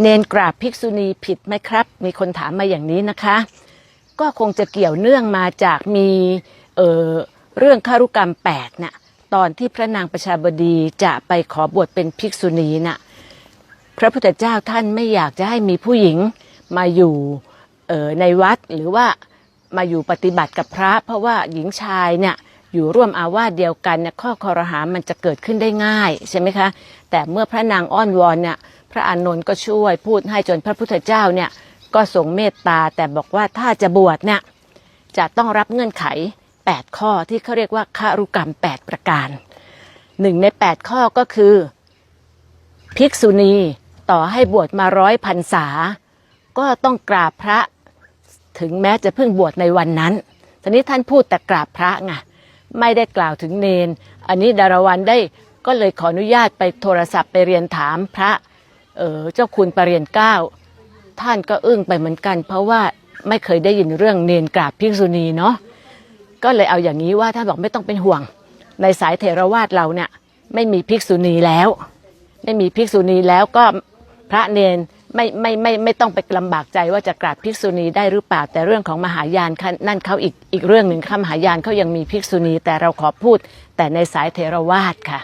เนนกราบภิกษุณีผิดไหมครับ มีคนถามมาอย่างนี้นะคะ ก็คงจะเกี่ยวเนื่องมาจากมีเอ่อเรื่องคารุกรรมแปดน่ะตอนที่พระนางประชาบดีจะไปขอบวชเป็นภิกษุณีน่ะพระพุทธเจ้าท่านไม่อยากจะให้มีผู้หญิงมาอยู่เอ่อในวัดหรือว่ามาอยู่ปฏิบัติกับพระ เพราะว่าหญิงชายเนี่ยอยู่ร่วมอาวาสเดียวกันเนี่ยข้อคอรหามันจะเกิดขึ้นได้ง่ายใช่ไหมคะ แต่เมื่อพระนางอ้อนวอนเนี่ย ระอานนท์ก็ช่วยพูดให้จนพระพุทธเจ้าเนี่ยก็ทรงเมตตาแต่บอกว่าถ้าจะบวชเนี่ยจะต้องรับเงื่อนไข 8 ข้อที่เขาเรียกว่าคารุกรรม 8 ประการหนึ่งใน 8 ข้อก็คือ ภิกษุณีต่อให้บวชมาร้อยพรรษา ก็ต้องกราบพระถึงแม้จะเพิ่งบวชในวันนั้นทีนี้ท่านพูดแต่กราบพระไงไม่ได้กล่าวถึงเนน อันนี้ดารวันได้ก็เลยขออนุญาตไปโทรศัพท์ไปเรียนถามพระ เออเจ้าคุณปรเรียนเก้าท่านก็อึ้งไปเหมือนกัน เพราะว่าไม่เคยได้ยินเรื่องเนนกราบภิกษุณีเนาะก็เลยเอาอย่างนี้ว่าท่านบอกไม่ต้องเป็นห่วง ในสายเถรวาทเราเนี่ยไม่มีภิกษุณีแล้ว ไม่มีภิกษุณีแล้วก็พระเนนไม่ไม่ไม่ไม่ต้องไปลำบากใจว่าจะกราบภิกษุณีได้หรือเปล่าแต่เรื่องของมหายานนั่นเขาอีกอีกเรื่องหนึ่งค่ะมหายานเขายังมีภิกษุณีแต่เราขอพูดแต่ในสายเถรวาทค่ะ